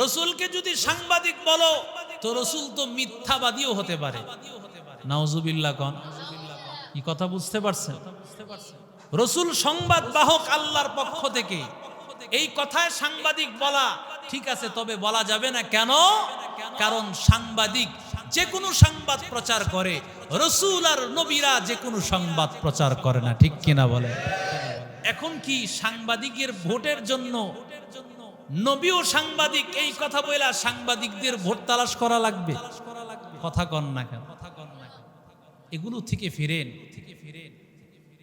রসুলকে যদি সাংবাদিক বলো, তো রসুল তো মিথ্যাবাদীও হতে পারে। নাউজুবিল্লাহ কন। কি কথা বুঝতে পারছেন? রসুল সংবাদ বাহক আল্লাহর পক্ষ থেকে, এই কথায় সাংবাদিক বলা ঠিক আছে, তবে বলা যাবে না কেন? কারণ সাংবাদিক যে কোনো সংবাদ প্রচার করে, রসুল আর নবীরা যে কোনো সংবাদ প্রচার করে না, ঠিক কিনা বলে? এখন কি সাংবাদিকের ভোটের জন্য নবী ও সাংবাদিক, এই কথা বইলা সাংবাদিকদের ভোট তালাশ করা লাগবে। কথা কন না কেন? এগুলো থেকে ফিরেন। থেকে ফিরেন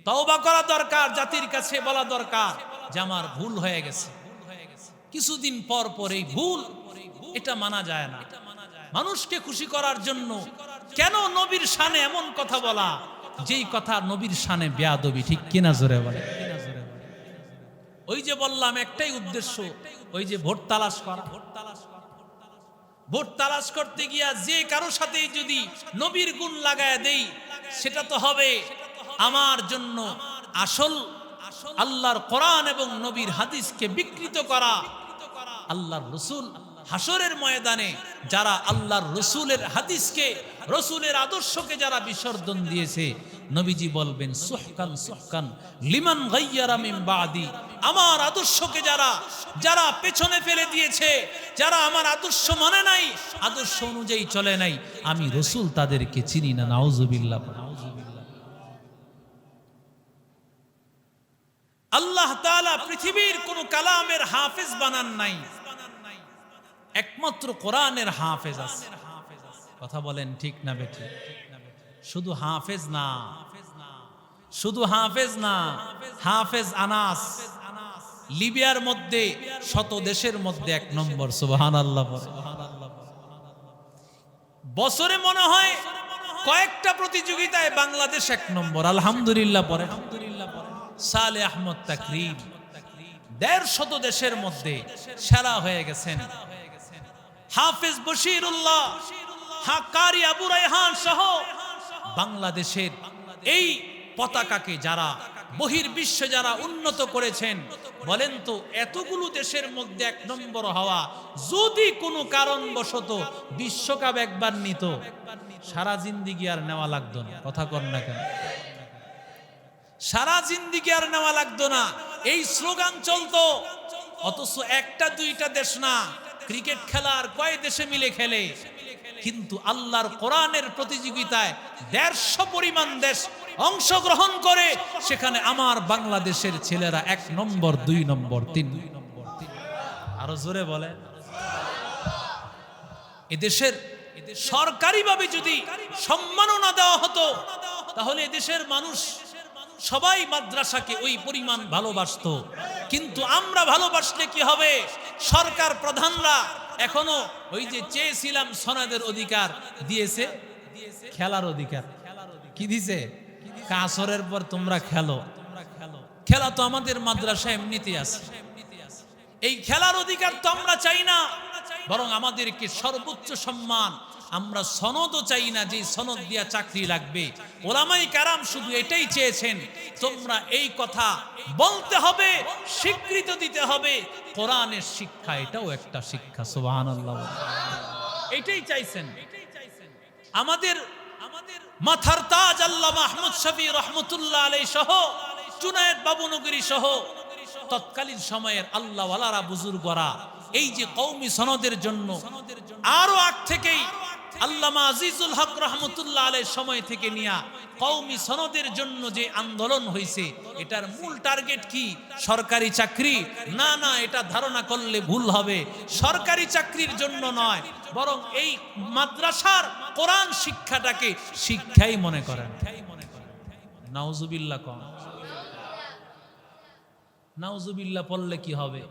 তওবা করা দরকার, জাতির কাছে বলা দরকার যে আমার ভুল হয়ে গেছে। কিছুদিন পর পর এই ভুল, এটা মানা যায় না। মানুষকে খুশি করার জন্য কেন নবীর শানে এমন কথা বলা? যেই কথা নবীর শানে বেয়াদবি, ঠিক কিনা জোরে বলে ওই যে বললাম, একটাই উদ্দেশ্য, ওই যে ভোট তালাশ করা। ভোট তালাশ করা ভোট করতে গিয়া যে কারও সাথেই যদি নবীর গুণ লাগায় দেই, সেটা তো হবে আমার জন্য আসল, আল্লাহর কোরআন এবং নবীর হাদিসকে বিকৃত করা। আল্লাহর রসুল হাসরের ময়দানে যারা আল্লাহর রসুলের হাদিসকে, রসুলের আদর্শকে যারা বিসর্জন দিয়েছে, নবীজি বলবেন, সুহকান সুহকান, লিমান গাইয়ারা মিন বাদি আমার আদর্শকে যারা যারা পেছনে ফেলে দিয়েছে, যারা আমার আদর্শ মানে নাই, আদর্শ অনুযায়ী চলে নাই, আমি রসুল তাদেরকে চিনি না, নাউজুবিল্লাহ। আল্লাহ তাআলা পৃথিবীর কোন কালামের হাফেজ বানান নাই। একমাত্র কোরআনের হাফেজ আছে। কথা বলেন ঠিক না বেঠি? শুধু হাফেজ না। শুধু হাফেজ না, হাফেজ আনাস। লিবিয়ার মধ্যে, শত দেশের মধ্যে এক নম্বর সুবহান আল্লাহ বছরে মনে হয় কয়েকটা প্রতিযোগিতায় বাংলাদেশ এক নম্বর, আলহামদুলিল্লাহ পরে। সালে আহমদ তাকরিম দেড় শত দেশের মধ্যে সেরা হয়ে গেছেন। হাফেজ বশিরুল্লাহ হাকারি আবু রায়হান সহ বাংলাদেশের এই পতাকাকে যারা বহির বিশ্বে যারা উন্নত করেছেন বলেন তো, এতগুলো দেশের মধ্যে এক নম্বর হওয়া যদি কোনো কারণবশত বিশ্বকাপ একবার নিত, সারা জিন্দিগি আর নেওয়া লাগতো না। কথা কর না কেন? সারা জিন্দিগি আর নেওয়া লাগতো না। এই স্লোগান চলতো, অথচ একটা দুইটা দেশ না, ক্রিকেট খেলার কয় দেশে মিলে খেলে। কিন্তু আল্লাহর কোরআনের প্রতিযোগিতায় দেড়শো পরিমাণ দেশ অংশগ্রহণ করে, সেখানে আমার বাংলাদেশের ছেলেরা এক নম্বর, দুই নম্বর, তিন আরও জোরে বলে এদেশের সরকারিভাবে যদি সম্মাননা দেওয়া হতো, তাহলে এদেশের মানুষ সবাই মাদ্রাসাকে ওই পরিমাণ ভালোবাসতো। কিন্তু আমরা ভালোবাসলে কি হবে? সরকার প্রধানরা এখনও ওই যে চেয়েছিলাম সনাদের অধিকার দিয়েছে, খেলার অধিকার। কি দিছে? কাসরের পর তোমরা খেলো। খেলা তো আমাদের মাদ্রাসা এমনিতে আছে। এই খেলার অধিকার তো আমরা চাই না, বরং আমাদেরকে সর্বোচ্চ সম্মান। আমরা সনদও চাই না যে সনদ দিয়া চাকরি লাগবে। ওলামাই কারাম শুধু এটাই চেয়েছেন, তোমরা এই কথা বলতে হবে, স্বীকৃত দিতে হবে। কোরআনের শিক্ষা, এটাও একটা শিক্ষা আল্লাহ এটাই চাইছেন। আমাদের মাথার তাজ আল্লাহ মাহমুদ শফি রহমতুল্লাহ আলাই সহ, জুনায়দ বাবুনগরী সহ, তৎকালীন সময়ের আল্লাহ ওয়ালারা বুজুর্গরা এই যে কৌমি সনদের জন্য আরও আগ থেকেই আল্লামা আজিজুল হক রহমতুল্লাহ আলের সময় থেকে নিয়া কৌমি সনদের জন্য যে আন্দোলন হয়েছে এটার মূল টার্গেট কি? সরকারি চাকরি? না না, এটা ধারণা করলে ভুল হবে। সরকারি চাকরির জন্য নয় বরং এই মাদ্রাসার কোরআন শিক্ষাটাকে শিক্ষাই মনে করেন। নাউজুবিল্লাহ কম। নাউজুবিল্লাহ পড়লে কি হবে?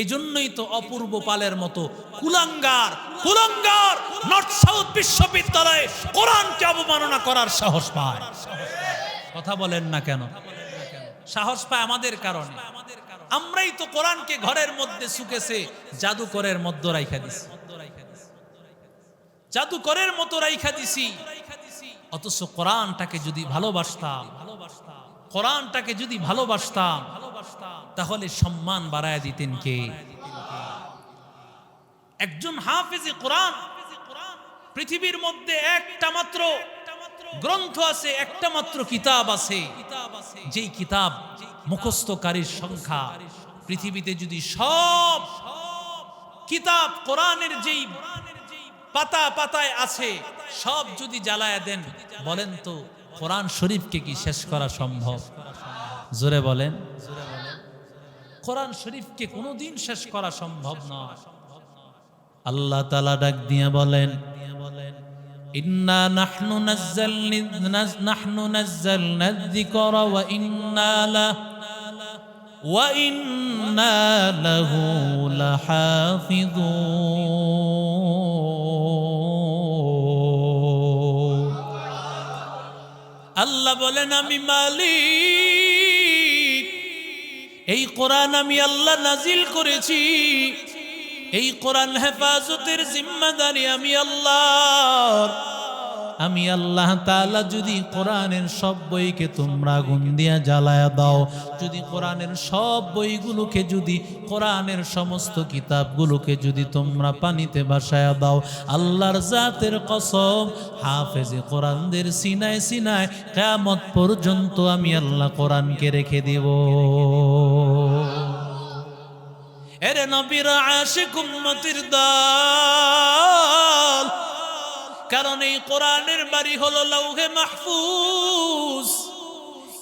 এই জন্যই তো অপূর্ব পালের মতো কুলাঙ্গার কুলাঙ্গার নর্থ সাউথ বিশ্ববিদ্যালয়ে কোরআনকে অবমাননা করার সাহস পায়। কথা বলেন না কেন? সাহস পায় আমাদের কারণে। আমরাই তো কোরআনকে ঘরের মধ্যে শুকেছে জাদুকরের মধ্যে রাইখা দিছি। জাদুকরের মতো রাইখা দিছি। অথচ কোরআনটাকে যদি ভালোবাসতাম, কোরআনটাকে যদি ভালোবাসতাম, তাহলে সম্মান বাড়ায় দিতেন কে? একজন হাফেজে কোরআন, পৃথিবীর মধ্যে একটা মাত্র গ্রন্থ আছে, একটা মাত্র কিতাব আছে। যেই কিতাব মুখস্থকারীর সংখ্যা। পৃথিবীতে যদি সব কিতাব কোরআনের যেই পাতা পাতায় আছে। সব যদি জ্বালায় দেন, বলেন তো কোরআন শরীফকে কি শেষ করা সম্ভব? জোরে বলেন। কোরআন শরীফকে কোনোদিন শেষ করা সম্ভব নয়। আল্লাহ তালা ডাক দিয়ে বলেন, ইন্না আল্লাহ বলেন, আমি মালিক। এই কোরআন আমি আল্লাহ নাজিল করেছি। এই কোরআন হেফাজতের জিম্মাদারি আমি আল্লাহ আমি আল্লাহ তালা যদি কোরআনের সব বইকে তোমরা আগুন দিয়া জ্বালায়া দাও, যদি কোরআনের সব বইগুলোকে যদি, কোরআনের সমস্ত কিতাবগুলোকে যদি তোমরা পানিতে ভাসায়া দাও, আল্লাহর জাতের কসম, হাফেজে কোরআনদের সিনায় সিনায় কেয়ামত পর্যন্ত আমি আল্লাহ কোরআনকে রেখে দেব। এরে নবীর আশিক উম্মতির দল কারণ এই কোরআনের বাড়ি হলো লৌহে মাহফুজ।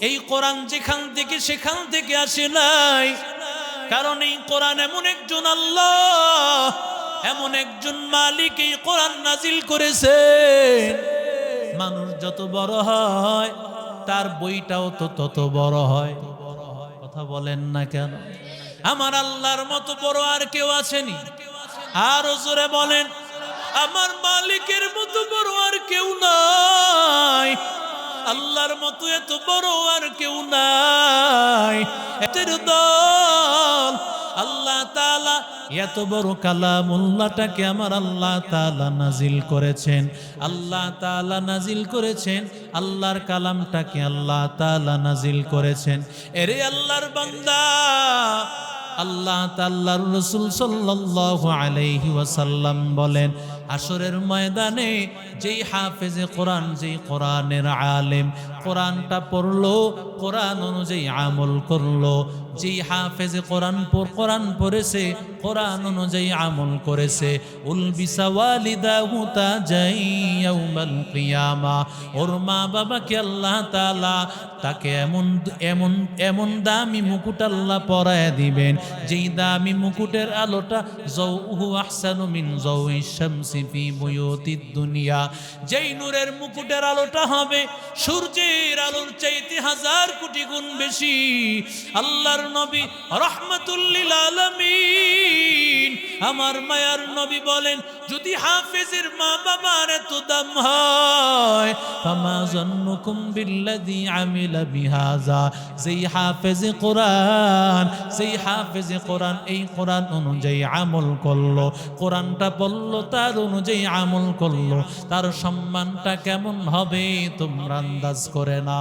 এই কোরআন যেখান থেকে সেখান থেকে আসে নাই। কারণ এই কোরআন এমন একজন আল্লাহ, এমন একজন মালিক এই কোরআন নাজিল করেছেন। মানুষ যত বড় হয়, তার বইটাও তো তত বড় হয়। কথা বলেন না কেন? আমার আল্লাহর মতো বড় আর কেউ আছেনি আর জোরে বলেন, আমার কেউ নাই। আল্লাহর মতো এত বড় আর কেউ নাই। এতের দল আল্লাহ তাআলা এত বড় কালামুল্লাহটাকে আমার আল্লাহ তালা নাজিল করেছেন। আল্লাহ তাআলা নাজিল করেছেন, আল্লাহর কালামটাকে আল্লাহ তালা নাজিল করেছেন। এরে আল্লাহর বান্দা, আল্লাহ তাল্লার রসুল সাল্লাল্লাহু আলাইহি ওয়াসাল্লাম বলেন আসরের ময়দানে যেই হাফেজে কোরআন যেই কোরআনের আলেম কোরআনটা পড়ল কোরআন অনুযায়ী আমল করল যেই হাফেজে কোরআন পর কোরআন পড়েছে, কোরআন অনুযায়ী আমল করেছে। ওর মা বাবাকে আল্লাহ তাআলা তাকে এমন এমন এমন দামি মুকুট আল্লাহ পরায় দিবেন, যেই দামি মুকুটের আলোটা জৌহু আহসানু মিন জৌই শামসি দুনিয়া। যেই নূরের মুকুটের আলোটা হবে, সূর্যের আলোর চাইতে হাজার কোটি গুণ বেশি। আল্লাহর নবী রহমাতুল্লিল আলামিন। আমার মায়ার নবী বলেন, যদি হাফেজের মা বাবার এত দাম হয়, ফামা জন্নুকুম বিল্লাযী আমিলা বিহাজা যেই হাফেজে কোরআন সেই হাফেজে কোরআন এই কোরআন অনুযায়ী আমল করল, কোরআনটা বলল, তার অনুযায়ী আমল করল, তার সম্মানটা কেমন হবে তোমরা আন্দাজ করে না